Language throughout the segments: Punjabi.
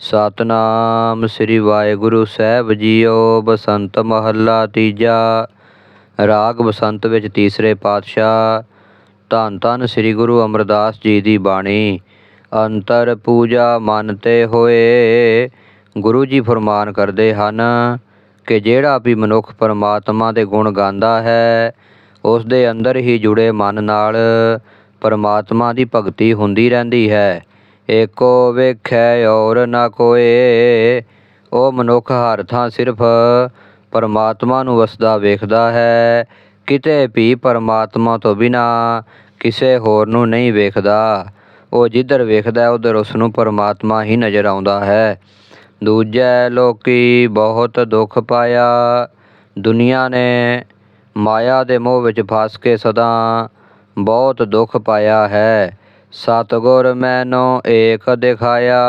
ਸਤਨਾਮ ਸ੍ਰੀ ਵਾਹਿਗੁਰੂ ਸਾਹਿਬ ਜੀਓ, ਬਸੰਤ ਮਹੱਲਾ ਤੀਜਾ, ਰਾਗ ਬਸੰਤ ਵਿੱਚ ਤੀਸਰੇ ਪਾਤਸ਼ਾਹ, ਧੰਨ ਧੰਨ ਸ੍ਰੀ ਗੁਰੂ ਅਮਰਦਾਸ ਜੀ ਦੀ ਬਾਣੀ, ਅੰਤਰ ਪੂਜਾ ਮਨ ਤੇ ਹੋਏ। ਗੁਰੂ ਜੀ ਫਰਮਾਨ ਕਰਦੇ ਹਨ ਕਿ ਜਿਹੜਾ ਵੀ ਮਨੁੱਖ ਪਰਮਾਤਮਾ ਦੇ ਗੁਣ ਗਾਉਂਦਾ ਹੈ ਉਸ ਦੇ ਅੰਦਰ ਹੀ ਜੁੜੇ ਮਨ ਨਾਲ ਪਰਮਾਤਮਾ ਦੀ ਭਗਤੀ ਹੁੰਦੀ ਰਹਿੰਦੀ ਹੈ। ਏਕੋ ਵੇਖੈ ਔਰ ਨਾ ਕੋਏ। ਉਹ ਮਨੁੱਖ ਹਰ ਥਾਂ ਸਿਰਫ ਪਰਮਾਤਮਾ ਨੂੰ ਵਸਦਾ ਵੇਖਦਾ ਹੈ। ਕਿਤੇ ਵੀ ਪਰਮਾਤਮਾ ਤੋਂ ਬਿਨਾ ਕਿਸੇ ਹੋਰ ਨੂੰ ਨਹੀਂ ਵੇਖਦਾ। ਉਹ ਜਿੱਧਰ ਵੇਖਦਾ ਹੈ, ਉਧਰ ਉਸ ਨੂੰ ਪਰਮਾਤਮਾ ਹੀ ਨਜ਼ਰ ਆਉਂਦਾ ਹੈ। ਦੂਜੇ ਲੋਕੀ ਬਹੁਤ ਦੁੱਖ ਪਾਇਆ। ਦੁਨੀਆ ਨੇ ਮਾਇਆ ਦੇ ਮੋਹ ਵਿੱਚ ਫਸ ਕੇ ਸਦਾ ਬਹੁਤ ਦੁੱਖ ਪਾਇਆ ਹੈ। ਸਤਗੁਰ ਮੈਨੂੰ ਏਕ ਦਿਖਾਇਆ,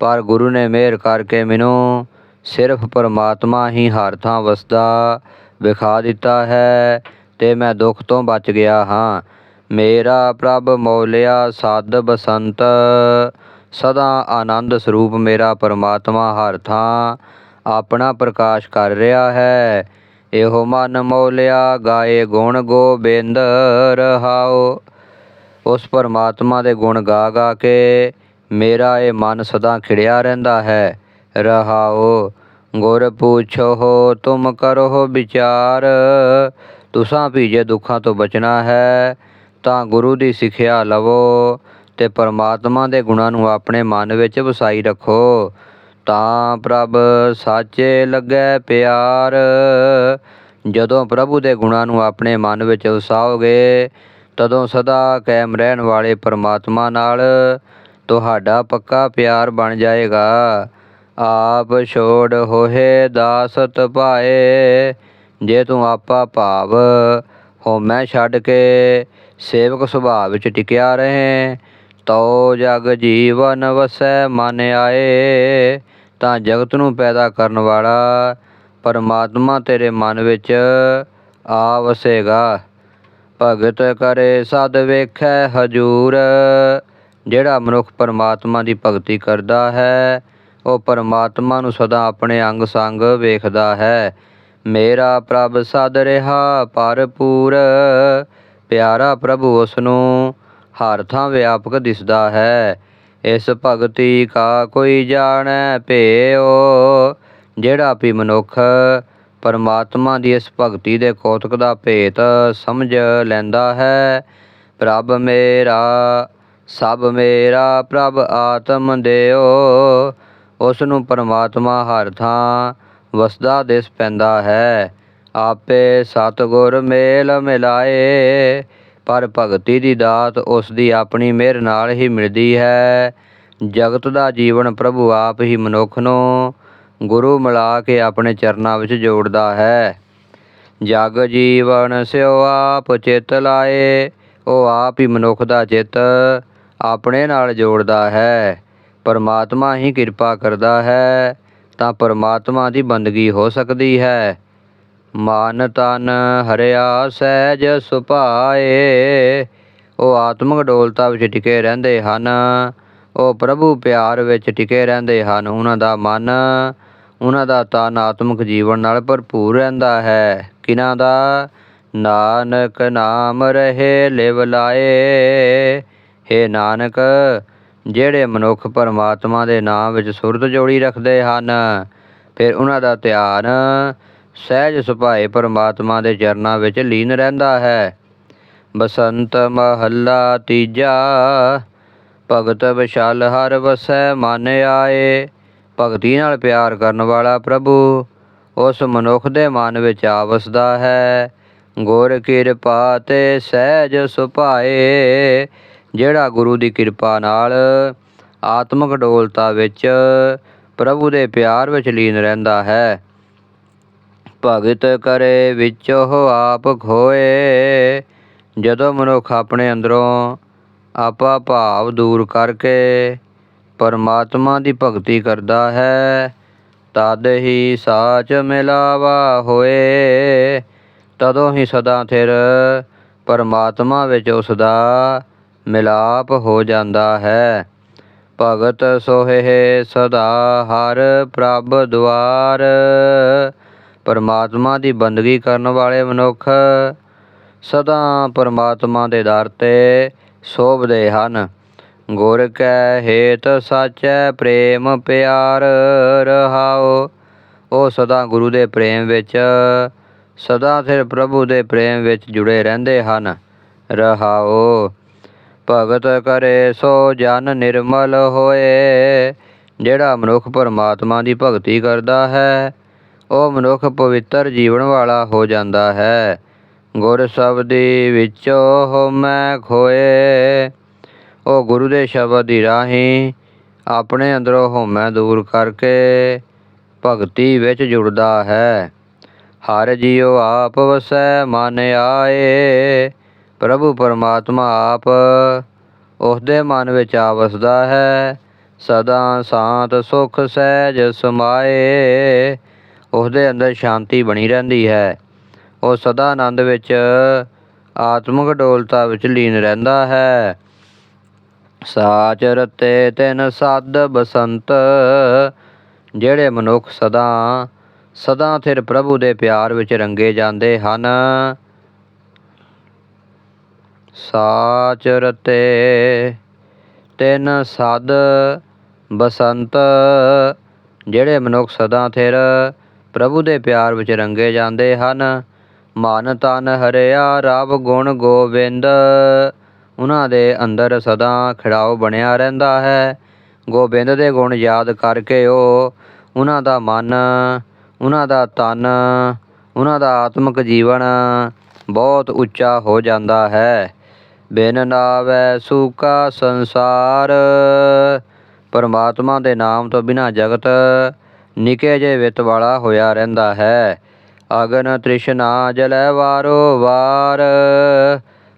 ਪਰ ਗੁਰੂ ਨੇ ਮਿਹਰ ਕਰਕੇ ਮੈਨੂੰ ਸਿਰਫ ਪਰਮਾਤਮਾ ਹੀ ਹਰ ਥਾਂ ਵਸਦਾ ਵਿਖਾ ਦਿੱਤਾ ਹੈ ਤੇ ਮੈਂ ਦੁੱਖ ਤੋਂ ਬਚ ਗਿਆ ਹਾਂ। ਮੇਰਾ ਪ੍ਰਭ ਮੌਲਿਆ ਸਦ ਬਸੰਤ, ਸਦਾ ਆਨੰਦ ਸਰੂਪ ਮੇਰਾ ਪਰਮਾਤਮਾ ਹਰ ਥਾਂ ਆਪਣਾ ਪ੍ਰਕਾਸ਼ ਕਰ ਰਿਹਾ ਹੈ। ਇਹੋ ਮਨ ਮੌਲਿਆ, ਗਾਏ ਗੁਣ ਗੋਬਿੰਦ ਰਹਾਓ। ਉਸ ਪਰਮਾਤਮਾ ਦੇ ਗੁਣ ਗਾ ਗਾ ਕੇ ਮੇਰਾ ਇਹ ਮਨ ਸਦਾ ਖਿੜਿਆ ਰਹਿੰਦਾ ਹੈ। ਰਹਾਓ, ਗੁਰ ਪੁੱਛੋ ਤੁਮ ਕਰੋ ਵਿਚਾਰ। ਤੁਸਾਂ ਵੀ ਜੇ ਦੁੱਖਾਂ ਤੋਂ ਬਚਣਾ ਹੈ, ਤਾਂ ਗੁਰੂ ਦੀ ਸਿੱਖਿਆ ਲਵੋ ਤੇ ਪਰਮਾਤਮਾ ਦੇ ਗੁਣਾਂ ਨੂੰ ਆਪਣੇ ਮਨ ਵਿੱਚ ਵਸਾਈ ਰੱਖੋ। ਤਾਂ ਪ੍ਰਭ ਸਾਚੇ ਲੱਗੇ ਪਿਆਰ। ਜਦੋਂ ਪ੍ਰਭੂ ਦੇ ਗੁਣਾਂ ਨੂੰ ਆਪਣੇ ਮਨ ਵਿੱਚ ਵਸਾਓਗੇ ਤਦੋਂ ਸਦਾ ਕਾਇਮ ਰਹਿਣ ਵਾਲੇ ਪਰਮਾਤਮਾ ਨਾਲ ਤੁਹਾਡਾ ਪੱਕਾ ਪਿਆਰ ਬਣ ਜਾਏਗਾ। ਆਪ ਛੋੜ ਹੋਏ ਦਾਸਤ ਪਾਏ ਜੇ ਤੂੰ ਆਪਾ ਭਾਵ ਹੋਮੈ ਛੱਡ ਕੇ ਸੇਵਕ ਸੁਭਾਅ ਵਿੱਚ ਟਿਕਿਆ ਰਹੇ ਤਉ ਜਗ ਜੀਵਨ ਵਸੈ ਮਨ ਆਏ, ਤਾਂ ਜਗਤ ਨੂੰ ਪੈਦਾ ਕਰਨ ਵਾਲਾ ਪਰਮਾਤਮਾ ਤੇਰੇ ਮਨ ਵਿੱਚ ਆ ਵਸੇਗਾ। ਭਗਤ ਕਰੇ ਸਦ ਵੇਖੈ ਹਜੂਰ। ਜਿਹੜਾ ਮਨੁੱਖ ਪਰਮਾਤਮਾ ਦੀ ਭਗਤੀ ਕਰਦਾ ਹੈ, ਉਹ ਪਰਮਾਤਮਾ ਨੂੰ ਸਦਾ ਆਪਣੇ ਅੰਗ ਸੰਗ ਵੇਖਦਾ ਹੈ। ਮੇਰਾ ਪ੍ਰਭ ਸਦ ਰਿਹਾ ਭਰਪੂਰ, ਪਿਆਰਾ ਪ੍ਰਭੂ ਉਸ ਨੂੰ ਹਰ ਥਾਂ ਵਿਆਪਕ ਦਿਸਦਾ ਹੈ। ਇਸ ਭਗਤੀ ਕਾ ਕੋਈ ਜਾਣੈ ਭੇਓ ਜਿਹੜਾ ਵੀ ਮਨੁੱਖ ਪਰਮਾਤਮਾ ਦੀ ਇਸ ਭਗਤੀ ਦੇ ਕੌਤਕ ਦਾ ਭੇਤ ਸਮਝ ਲੈਂਦਾ ਹੈ। ਪ੍ਰਭ ਮੇਰਾ, ਸਭ ਮੇਰਾ ਪ੍ਰਭ ਆਤਮ ਦਿਓ। ਉਸ ਨੂੰ ਪਰਮਾਤਮਾ ਹਰ ਥਾਂ ਵਸਦਾ ਦਿਸ ਪੈਂਦਾ ਹੈ। ਆਪੇ ਸਤਗੁਰ ਮੇਲ ਮਿਲਾਏ, ਪਰ ਭਗਤੀ ਦੀ ਦਾਤ ਉਸ ਦੀ ਆਪਣੀ ਮਿਹਰ ਨਾਲ ਹੀ ਮਿਲਦੀ ਹੈ। ਜਗਤ ਦਾ ਜੀਵਨ ਪ੍ਰਭੂ ਆਪ ਹੀ ਮਨੁੱਖ ਨੂੰ ਗੁਰੂ ਮਿਲਾ ਕੇ ਆਪਣੇ ਚਰਨਾਂ ਵਿੱਚ ਜੋੜਦਾ ਹੈ। ਜਗ ਜੀਵਨ ਸਿਓ ਆਪ ਚਿਤ ਲਾਏ, ਉਹ ਆਪ ਹੀ ਮਨੁੱਖ ਦਾ ਚਿੱਤ ਆਪਣੇ ਨਾਲ ਜੋੜਦਾ ਹੈ। ਪਰਮਾਤਮਾ ਹੀ ਕਿਰਪਾ ਕਰਦਾ ਹੈ, ਤਾਂ ਪਰਮਾਤਮਾ ਦੀ ਬੰਦਗੀ ਹੋ ਸਕਦੀ ਹੈ। ਮਨ ਤਨ ਹਰਿਆ ਸਹਿਜ ਸੁਭਾਏ, ਉਹ ਆਤਮਿਕ ਡੋਲਤਾ ਵਿੱਚ ਟਿਕੇ ਰਹਿੰਦੇ ਹਨ, ਉਹ ਪ੍ਰਭੂ ਪਿਆਰ ਵਿੱਚ ਟਿਕੇ ਰਹਿੰਦੇ ਹਨ, ਉਹਨਾਂ ਦਾ ਮਨ ਉਹਨਾਂ ਦਾ ਤਨ ਆਤਮਿਕ ਜੀਵਨ ਨਾਲ ਭਰਪੂਰ ਰਹਿੰਦਾ ਹੈ। ਕਿਨਾਂ ਦਾ? ਨਾਨਕ ਨਾਮ ਰਹੇ, ਲਿਵ ਲਾਏ। ਹੇ ਨਾਨਕ, ਜਿਹੜੇ ਮਨੁੱਖ ਪਰਮਾਤਮਾ ਦੇ ਨਾਮ ਵਿੱਚ ਸੁਰਤ ਜੋੜੀ ਰੱਖਦੇ ਹਨ, ਫਿਰ ਉਹਨਾਂ ਦਾ ਧਿਆਨ ਸਹਿਜ ਸੁਭਾਏ ਪਰਮਾਤਮਾ ਦੇ ਚਰਨਾਂ ਵਿੱਚ ਲੀਨ ਰਹਿੰਦਾ ਹੈ। ਬਸੰਤ ਮਹੱਲਾ ਤੀਜਾ, ਭਗਤ ਵਿਸ਼ਾਲ ਹਰ ਵਸੈ ਮਨ ਆਏ। ਭਗਤੀ ਨਾਲ ਪਿਆਰ ਕਰਨ ਵਾਲਾ ਪ੍ਰਭੂ ਉਸ ਮਨੁੱਖ ਦੇ ਮਨ ਵਿੱਚ ਆ ਵਸਦਾ ਹੈ। ਗੁਰ ਕਿਰਪਾ ਤੇ ਸਹਿਜ ਸੁਭਾਏ, ਜਿਹੜਾ ਗੁਰੂ ਦੀ ਕਿਰਪਾ ਨਾਲ ਆਤਮਿਕ ਡੋਲਤਾ ਵਿੱਚ ਪ੍ਰਭੂ ਦੇ ਪਿਆਰ ਵਿੱਚ ਲੀਨ ਰਹਿੰਦਾ ਹੈ। ਭਗਤ ਕਰੇ ਵਿੱਚ ਉਹ ਆਪ ਖੋਏ, ਜਦੋਂ ਮਨੁੱਖ ਆਪਣੇ ਅੰਦਰੋਂ ਆਪਾ ਭਾਵ ਦੂਰ ਕਰਕੇ ਪਰਮਾਤਮਾ ਦੀ ਭਗਤੀ ਕਰਦਾ ਹੈ, ਤਦ ਹੀ ਸਾਚ ਮਿਲਾਵਾ ਹੋਏ। ਤਦੋਂ ਹੀ ਸਦਾ ਥਿਰ ਪਰਮਾਤਮਾ ਵਿੱਚ ਉਸ ਦਾ ਮਿਲਾਪ ਹੋ ਜਾਂਦਾ ਹੈ। ਭਗਤ ਸੋਹੇ ਸਦਾ ਹਰ ਪ੍ਰਭ ਦੁਆਰ। ਪਰਮਾਤਮਾ ਦੀ ਬੰਦਗੀ ਕਰਨ ਵਾਲੇ ਮਨੁੱਖ ਸਦਾ ਪਰਮਾਤਮਾ ਦੇ ਦਰ ਤੇ ਸੋਭਦੇ ਹਨ। ਗੁਰ ਕੈ ਹੇਤ ਸਾਚੈ ਪ੍ਰੇਮ ਪਿਆਰ ਰਹਾਓ ਉਹ ਸਦਾ ਗੁਰੂ ਦੇ ਪ੍ਰੇਮ ਵਿੱਚ, ਸਦਾ ਸਿਰ ਪ੍ਰਭੂ ਦੇ ਪ੍ਰੇਮ ਵਿੱਚ ਜੁੜੇ ਰਹਿੰਦੇ ਹਨ ਰਹਾਓ ਭਗਤ ਕਰੇ ਸੋ ਜਨ ਨਿਰਮਲ ਹੋਏ, ਜਿਹੜਾ ਮਨੁੱਖ ਪਰਮਾਤਮਾ ਦੀ ਭਗਤੀ ਕਰਦਾ ਹੈ ਉਹ ਮਨੁੱਖ ਪਵਿੱਤਰ ਜੀਵਨ ਵਾਲਾ ਹੋ ਜਾਂਦਾ ਹੈ। ਗੁਰ ਸ਼ਬਦੀ ਵਿੱਚੋਂ ਮੈਂ ਖੋਏ ਉਹ ਗੁਰੂ ਦੇ ਸ਼ਬਦ ਦੀ ਰਾਹੀਂ ਆਪਣੇ ਅੰਦਰੋਂ ਹਉਮੈ ਦੂਰ ਕਰਕੇ ਭਗਤੀ ਵਿੱਚ ਜੁੜਦਾ ਹੈ। ਹਰ ਜੀਉ ਆਪ ਵਸੈ, ਮਨ ਆਏ। ਪ੍ਰਭੂ ਪਰਮਾਤਮਾ ਆਪ ਉਸਦੇ ਮਨ ਵਿੱਚ ਆ ਵਸਦਾ ਹੈ। ਸਦਾ ਸ਼ਾਂਤ ਸੁਖ ਸਹਿਜ ਸਮਾਏ। ਉਸਦੇ ਅੰਦਰ ਸ਼ਾਂਤੀ ਬਣੀ ਰਹਿੰਦੀ ਹੈ। ਉਹ ਸਦਾ ਆਨੰਦ ਵਿੱਚ ਆਤਮਿਕ ਡੋਲਤਾ ਵਿੱਚ ਲੀਨ ਰਹਿੰਦਾ ਹੈ। ਸਾਚ ਰਤੇ ਤਿਨ ਸਦ ਬਸੰਤ, ਜਿਹੜੇ ਮਨੁੱਖ ਸਦਾ ਸਦਾ ਥਿਰ ਪ੍ਰਭੂ ਦੇ ਪਿਆਰ ਵਿੱਚ ਰੰਗੇ ਜਾਂਦੇ ਹਨ। ਸਾਚ ਰਤੇ ਤਿਨ ਸਦ ਬਸੰਤ, ਜਿਹੜੇ ਮਨੁੱਖ ਸਦਾ ਥਿਰ ਪ੍ਰਭੂ ਦੇ ਪਿਆਰ ਵਿੱਚ ਰੰਗੇ ਜਾਂਦੇ ਹਨ। ਮਨ ਤਨ ਹਰਿਆ ਰਬ ਗੁਣ ਗੋਬਿੰਦ ਉਹਨਾਂ ਦੇ ਅੰਦਰ ਸਦਾ ਖਿੜਾਓ ਬਣਿਆ ਰਹਿੰਦਾ ਹੈ। ਗੋਬਿੰਦ ਦੇ ਗੁਣ ਯਾਦ ਕਰਕੇ ਉਹ ਉਹਨਾਂ ਦਾ ਮਨ, ਉਹਨਾਂ ਦਾ ਤਨ, ਉਹਨਾਂ ਦਾ ਆਤਮਿਕ ਜੀਵਨ ਬਹੁਤ ਉੱਚਾ ਹੋ ਜਾਂਦਾ ਹੈ। ਬਿਨ ਨਾਵੈ ਸੂਕਾ ਸੰਸਾਰ, ਪਰਮਾਤਮਾ ਦੇ ਨਾਮ ਤੋਂ ਬਿਨਾ ਜਗਤ ਨਿਕੇ ਜੇ ਵਿਤ ਵਾਲਾ ਹੋਇਆ ਰਹਿੰਦਾ ਹੈ। ਅਗਨ ਤ੍ਰਿਸ਼ਨਾ ਜਲੈ ਵਾਰੋ ਵਾਰ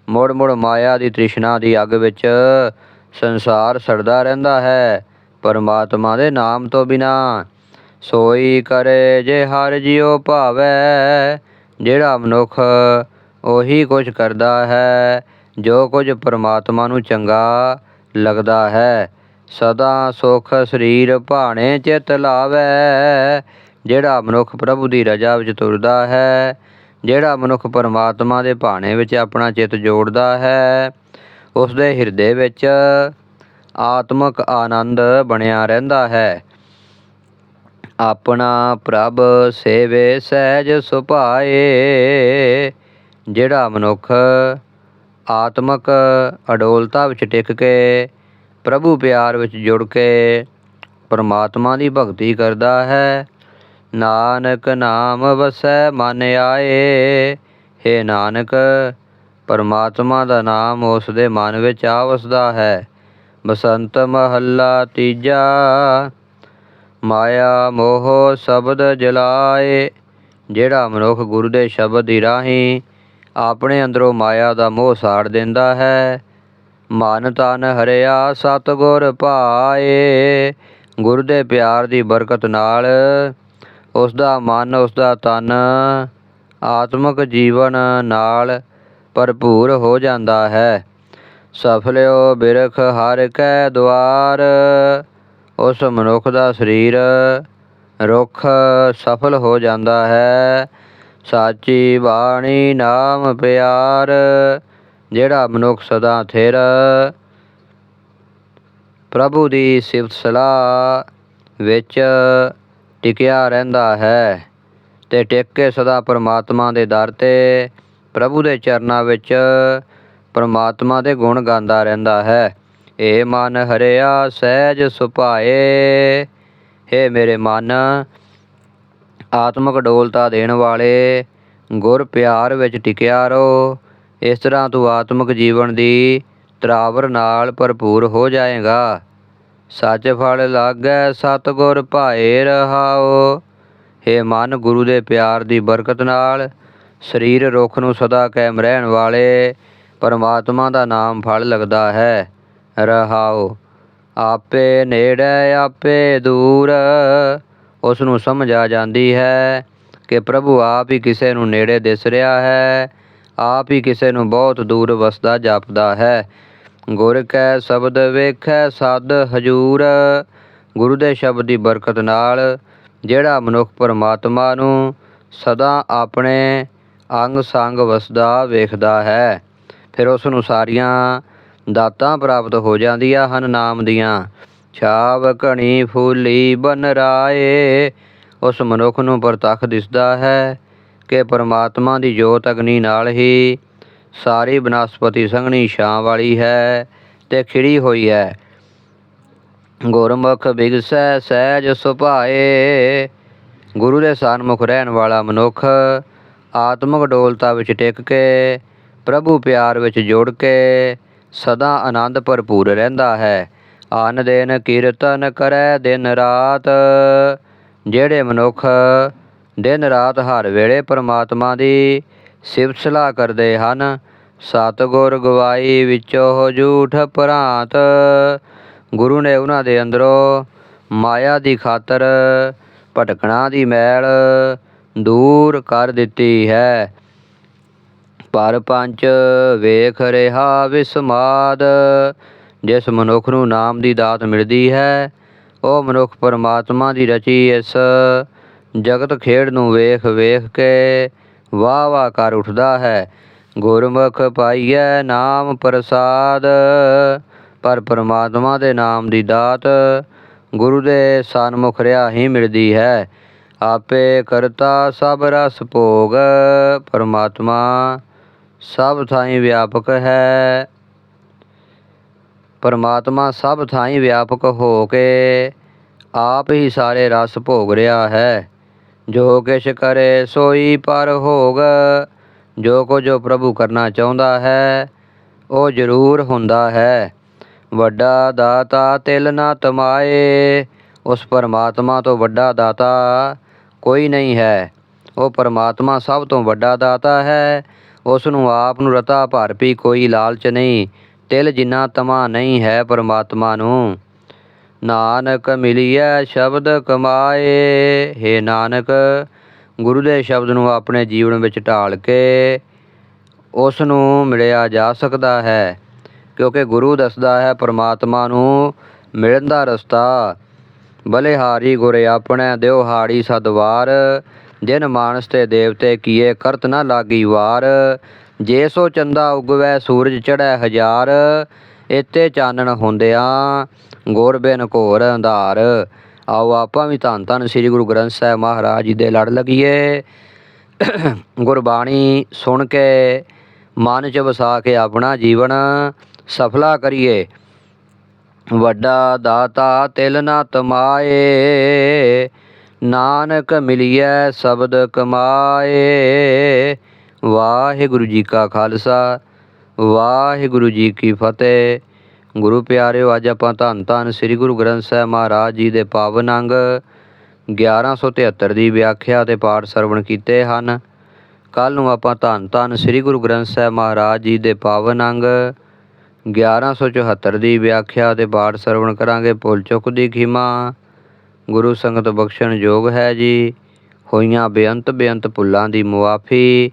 ਮੁੜ ਮੁੜ ਮਾਇਆ ਦੀ ਤ੍ਰਿਸ਼ਨਾ ਦੀ ਅੱਗ ਵਿੱਚ ਸੰਸਾਰ ਸੜਦਾ ਰਹਿੰਦਾ ਹੈ, ਪਰਮਾਤਮਾ ਦੇ ਨਾਮ ਤੋਂ ਬਿਨਾ। ਸੋਈ ਕਰੇ ਜੇ ਹਰ ਜਿਉ ਭਾਵੈ, ਜਿਹੜਾ ਮਨੁੱਖ ਉਹੀ ਕੁਝ ਕਰਦਾ ਹੈ, ਜੋ ਕੁਝ ਪਰਮਾਤਮਾ ਨੂੰ ਚੰਗਾ ਲੱਗਦਾ ਹੈ। ਸਦਾ ਸੁਖ ਸਰੀਰ ਭਾਣੇ ਚਿਤ ਲਾਵੈ, ਜਿਹੜਾ ਮਨੁੱਖ ਪ੍ਰਭੂ ਦੀ ਰਜਾ ਵਿੱਚ ਤੁਰਦਾ ਹੈ। ਜਿਹੜਾ ਮਨੁੱਖ ਪਰਮਾਤਮਾ ਦੇ ਭਾਣੇ ਵਿੱਚ ਆਪਣਾ ਚਿੱਤ ਜੋੜਦਾ ਹੈ ਉਸ ਦੇ ਹਿਰਦੇ ਵਿੱਚ ਆਤਮਕ ਆਨੰਦ ਬਣਿਆ ਰਹਿੰਦਾ ਹੈ। ਆਪਣਾ ਪ੍ਰਭ ਸੇਵੇ ਸਹਿਜ ਸੁਭਾਏ, ਜਿਹੜਾ ਮਨੁੱਖ ਆਤਮਕ ਅਡੋਲਤਾ ਵਿੱਚ ਟਿਕ ਕੇ, ਪ੍ਰਭੂ ਪਿਆਰ ਵਿੱਚ ਜੁੜ ਕੇ ਪਰਮਾਤਮਾ ਦੀ ਭਗਤੀ ਕਰਦਾ ਹੈ ਨਾਨਕ ਨਾਮ ਵਸੈ ਮਨ ਆਏ। हे ਨਾਨਕ, ਪਰਮਾਤਮਾ ਦਾ ਨਾਮ ਉਸ ਦੇ ਮਨ ਵਿੱਚ ਆ ਵਸਦਾ ਹੈ। ਬਸੰਤ ਮਹੱਲਾ ਤੀਜਾ, ਮਾਇਆ ਮੋਹ ਸ਼ਬਦ ਜਲਾਏ। ਜਿਹੜਾ ਮਨੁੱਖ ਗੁਰੂ ਦੇ ਸ਼ਬਦ ਦੀ ਰਾਹੀਂ ਆਪਣੇ ਅੰਦਰੋਂ ਮਾਇਆ ਦਾ ਮੋਹ ਸਾੜ ਦਿੰਦਾ ਹੈ, ਮਨ ਤਨ ਹਰਿਆ ਸਤਗੁਰ ਭਾਏ ਗੁਰੂ ਦੇ ਪਿਆਰ ਦੀ ਬਰਕਤ ਨਾਲ ਉਸ ਦਾ ਮਨ ਉਸ ਦਾ ਤਨ ਆਤਮਿਕ ਜੀਵਨ ਨਾਲ ਭਰਪੂਰ ਹੋ ਜਾਂਦਾ ਹੈ। ਸਫਲਿਓ ਬਿਰਖ ਹਰ ਕੈ ਦੁਆਰ, ਉਸ ਮਨੁੱਖ ਦਾ ਸਰੀਰ ਰੁੱਖ ਸਫਲ ਹੋ ਜਾਂਦਾ ਹੈ। ਸਾਚੀ ਬਾਣੀ ਨਾਮ ਪਿਆਰ, ਜਿਹੜਾ ਮਨੁੱਖ ਸਦਾ ਥਿਰ। ਪ੍ਰਭੂ ਦੀ ਸਿਫਤ ਸਲਾਹ ਵਿੱਚ ਟਿਕਿਆ ਰਹਿੰਦਾ ਹੈ ਤੇ ਟਿਕ ਕੇ ਸਦਾ ਪਰਮਾਤਮਾ ਦੇ ਦਰ ਤੇ, ਪ੍ਰਭੂ ਦੇ ਚਰਨਾਂ ਵਿੱਚ ਪਰਮਾਤਮਾ ਦੇ ਗੁਣ ਗਾਉਂਦਾ ਰਹਿੰਦਾ ਹੈ। ਏ ਮਨ ਹਰਿਆ, ਸਹਿਜ ਸੁਭਾਏ। ਹੇ ਮੇਰੇ ਮਨ, ਆਤਮਿਕ ਡੋਲਤਾ ਦੇਣ ਵਾਲੇ, ਗੁਰ ਪਿਆਰ ਵਿੱਚ ਟਿਕਿਆ ਰਹੋ। ਇਸ ਤਰ੍ਹਾਂ ਤੂੰ ਆਤਮਿਕ ਜੀਵਨ ਦੀ ਤਰਾਵਰ ਨਾਲ ਭਰਪੂਰ ਹੋ ਜਾਏਗਾ। ਸੱਚ ਫਲ ਲਾਗੈ ਸਤਗੁਰ ਭਾਏ ਰਹਾਓ ਹੇ ਮਨ ਗੁਰੂ ਦੇ ਪਿਆਰ ਦੀ ਬਰਕਤ ਨਾਲ ਸਰੀਰ ਰੁੱਖ ਨੂੰ ਸਦਾ ਕਾਇਮ ਰਹਿਣ ਵਾਲੇ ਪਰਮਾਤਮਾ ਦਾ ਨਾਮ ਫਲ ਲੱਗਦਾ ਹੈ ਰਹਾਓ ਆਪੇ ਨੇੜੇ, ਆਪੇ ਦੂਰ, ਉਸ ਨੂੰ ਸਮਝ ਆ ਜਾਂਦੀ ਹੈ ਕਿ ਪ੍ਰਭੂ ਆਪ ਹੀ ਕਿਸੇ ਨੂੰ ਨੇੜੇ ਦਿਸ ਰਿਹਾ ਹੈ, ਆਪ ਹੀ ਕਿਸੇ ਨੂੰ ਬਹੁਤ ਦੂਰ ਵਸਦਾ ਜਾਪਦਾ ਹੈ। ਗੁਰ ਕੈ ਸ਼ਬਦ ਵੇਖੈ ਸਦ ਹਜੂਰ, ਗੁਰੂ ਦੇ ਸ਼ਬਦ ਦੀ ਬਰਕਤ ਨਾਲ ਜਿਹੜਾ ਮਨੁੱਖ ਪਰਮਾਤਮਾ ਨੂੰ ਸਦਾ ਆਪਣੇ ਅੰਗ ਸੰਗ ਵਸਦਾ ਵੇਖਦਾ ਹੈ। ਫਿਰ ਉਸ ਨੂੰ ਸਾਰੀਆਂ ਦਾਤਾਂ ਪ੍ਰਾਪਤ ਹੋ ਜਾਂਦੀਆਂ ਹਨ ਨਾਮ ਦੀਆਂ। ਛਾਵ ਘਣੀ ਫੂਲੀ ਬਨ ਰਾਏ, ਉਸ ਮਨੁੱਖ ਨੂੰ ਪ੍ਰਤੱਖ ਦਿਸਦਾ ਹੈ ਕਿ ਪਰਮਾਤਮਾ ਦੀ ਜੋਤ ਅਗਨੀ ਨਾਲ ਹੀ ਸਾਰੀ ਬਨਸਪਤੀ ਸੰਘਣੀ ਛਾਂ ਵਾਲੀ ਹੈ ਤੇ ਖਿੜੀ ਹੋਈ ਹੈ। ਗੁਰਮੁਖ ਬਿਗਸੈ, ਸਹਿਜ ਸੁਭਾਏ। ਗੁਰੂ ਦੇ ਸਨਮੁਖ ਰਹਿਣ ਵਾਲਾ ਮਨੁੱਖ ਆਤਮਿਕ ਡੋਲਤਾ ਵਿੱਚ ਟਿਕ ਕੇ, ਪ੍ਰਭੂ ਪਿਆਰ ਵਿੱਚ ਜੁੜ ਕੇ ਸਦਾ ਆਨੰਦ ਭਰਪੂਰ ਰਹਿੰਦਾ ਹੈ। ਆਨ ਦਿਨ ਕੀਰਤਨ ਕਰੈ ਦਿਨ ਰਾਤ, ਜਿਹੜੇ ਮਨੁੱਖ ਦਿਨ ਰਾਤ ਹਰ ਵੇਲੇ ਪਰਮਾਤਮਾ ਦੀ ਸਿਫਤ ਸਲਾਹ ਕਰਦੇ ਹਨ। ਸਤਿਗੁਰ ਗਵਾਈ ਵਿੱਚੋਂ ਝੂਠ ਭਰਾਂਤ। ਗੁਰੂ ਨੇ ਉਹਨਾਂ ਦੇ ਅੰਦਰੋਂ ਮਾਇਆ ਦੀ ਖਾਤਰ ਭਟਕਣਾ ਦੀ ਮੈਲ ਦੂਰ ਕਰ ਦਿੱਤੀ ਹੈ। ਪਰ ਪੰਚ ਵੇਖ ਰਿਹਾ ਵਿਸਮਾਦ, ਜਿਸ ਮਨੁੱਖ ਨੂੰ ਨਾਮ ਦੀ ਦਾਤ ਮਿਲਦੀ ਹੈ, ਉਹ ਮਨੁੱਖ ਪਰਮਾਤਮਾ ਦੀ ਰਚੀ ਇਸ ਜਗਤ ਖੇਡ ਨੂੰ ਵੇਖ ਵੇਖ ਕੇ ਵਾਹ ਵਾਹ ਕਰ ਉੱਠਦਾ ਹੈ। ਗੁਰਮੁਖ ਪਾਈਐ ਨਾਮ ਪ੍ਰਸਾਦ, ਪਰ ਪਰਮਾਤਮਾ ਦੇ ਨਾਮ ਦੀ ਦਾਤ ਗੁਰੂ ਦੇ ਸਨਮੁਖ ਰਿਆ ਹੀ ਮਿਲਦੀ ਹੈ। ਆਪੇ ਕਰਤਾ ਸਭ ਰਸ ਭੋਗ, ਪਰਮਾਤਮਾ ਸਭ ਥਾਈਂ ਵਿਆਪਕ ਹੈ। ਪਰਮਾਤਮਾ ਸਭ ਥਾਈਂ ਵਿਆਪਕ ਹੋ ਕੇ ਆਪ ਹੀ ਸਾਰੇ ਰਸ ਭੋਗ ਰਿਹਾ ਹੈ। ਜੋ ਕਿਛ ਕਰੇ ਸੋਈ ਪਰ ਹੋਗ। ਜੋ ਕੁਝ ਪ੍ਰਭੂ ਕਰਨਾ ਚਾਹੁੰਦਾ ਹੈ, ਉਹ ਜ਼ਰੂਰ ਹੁੰਦਾ ਹੈ। ਵੱਡਾ ਦਾਤਾ ਤਿਲ ਨਾ ਤਮਾਏ, ਉਸ ਪਰਮਾਤਮਾ ਤੋਂ ਵੱਡਾ ਦਾਤਾ ਕੋਈ ਨਹੀਂ ਹੈ। ਉਹ ਪਰਮਾਤਮਾ ਸਭ ਤੋਂ ਵੱਡਾ ਦਾਤਾ ਹੈ, ਉਸ ਨੂੰ ਆਪ ਨੂੰ ਰਤਾ ਭਰ ਵੀ ਕੋਈ ਲਾਲਚ ਨਹੀਂ। ਤਿਲ ਜਿੰਨਾ ਤਮਾ ਨਹੀਂ ਹੈ ਪਰਮਾਤਮਾ ਨੂੰ। ਨਾਨਕ ਮਿਲਿਆ ਸ਼ਬਦ ਕਮਾਏ। ਹੇ ਨਾਨਕ, ਗੁਰੂ ਦੇ ਸ਼ਬਦ ਨੂੰ ਆਪਣੇ ਜੀਵਨ ਵਿੱਚ ਢਾਲ ਕੇ ਉਸ ਨੂੰ ਮਿਲਿਆ ਜਾ ਸਕਦਾ ਹੈ, ਕਿਉਂਕਿ ਗੁਰੂ ਦੱਸਦਾ ਹੈ, ਪਰਮਾਤਮਾ ਨੂੰ ਮਿਲਣ ਦਾ ਰਸਤਾ ਬਲਿਹਾਰੀ ਗੁਰੇ ਆਪਣੇ, ਦਿਓ ਹਾੜੀ ਸਦਵਾਰ ਜਿਨ ਮਾਨਸ ਤੇ ਦੇਵਤੇ ਕੀਏ, ਕਰਤ ਨਾ ਲਾਗੀ ਵਾਰ। ਜੇ ਸੋ ਚੰਦਾ ਉਗਵੈ, ਸੂਰਜ ਚੜ੍ਹੈ ਹਜ਼ਾਰ। ਇਤੇ ਚਾਨਣ ਹੁੰਦਿਆਂ ਗੁਰ ਬਿਨ ਘੋਰ ਅੰਧਾਰ। ਆਓ ਆਪਾਂ ਵੀ ਧੰਨ ਧੰਨ ਸ੍ਰੀ ਗੁਰੂ ਗ੍ਰੰਥ ਸਾਹਿਬ ਮਹਾਰਾਜ ਜੀ ਦੇ ਲੜ ਲਗੀਏ। ਗੁਰਬਾਣੀ ਸੁਣ ਕੇ ਮਨ 'ਚ ਵਸਾ ਕੇ ਆਪਣਾ ਜੀਵਨ ਸਫਲਾ ਕਰੀਏ। ਵੱਡਾ ਦਾਤਾ ਤਿਲ ਨਾ ਤਮਾਏ, ਨਾਨਕ ਮਿਲਿਐ ਸ਼ਬਦ ਕਮਾਏ। ਵਾਹਿਗੁਰੂ ਜੀ ਕਾ ਖਾਲਸਾ। ਵਾਹਿਗੁਰੂ ਜੀ ਕੀ ਫਤਿਹ। ਗੁਰੂ ਪਿਆਰਿਓ, ਅੱਜ ਆਪਾਂ ਧੰਨ ਧੰਨ ਸ੍ਰੀ ਗੁਰੂ ਗ੍ਰੰਥ ਸਾਹਿਬ ਮਹਾਰਾਜ ਜੀ ਦੇ ਪਾਵਨ ਅੰਗ 1173 ਦੀ ਵਿਆਖਿਆ ਤੇ ਪਾਠ ਸਰਵਣ ਕੀਤੇ ਹਨ। ਕੱਲ ਨੂੰ ਆਪਾਂ ਧੰਨ ਧੰਨ ਸ੍ਰੀ ਗੁਰੂ ਗ੍ਰੰਥ ਸਾਹਿਬ ਮਹਾਰਾਜ ਜੀ ਦੇ ਪਾਵਨ ਅੰਗ 1174 ਦੀ ਵਿਆਖਿਆ ਤੇ ਪਾਠ ਸਰਵਣ ਕਰਾਂਗੇ। ਭੁੱਲ ਚੁੱਕ ਦੀ ਖਿਮਾ, ਗੁਰੂ ਸੰਗਤ ਬਖਸ਼ਣ ਯੋਗ ਹੈ ਜੀ। ਹੋਈਆਂ ਬੇਅੰਤ ਬੇਅੰਤ ਭੁੱਲਾਂ ਦੀ ਮੁਆਫੀ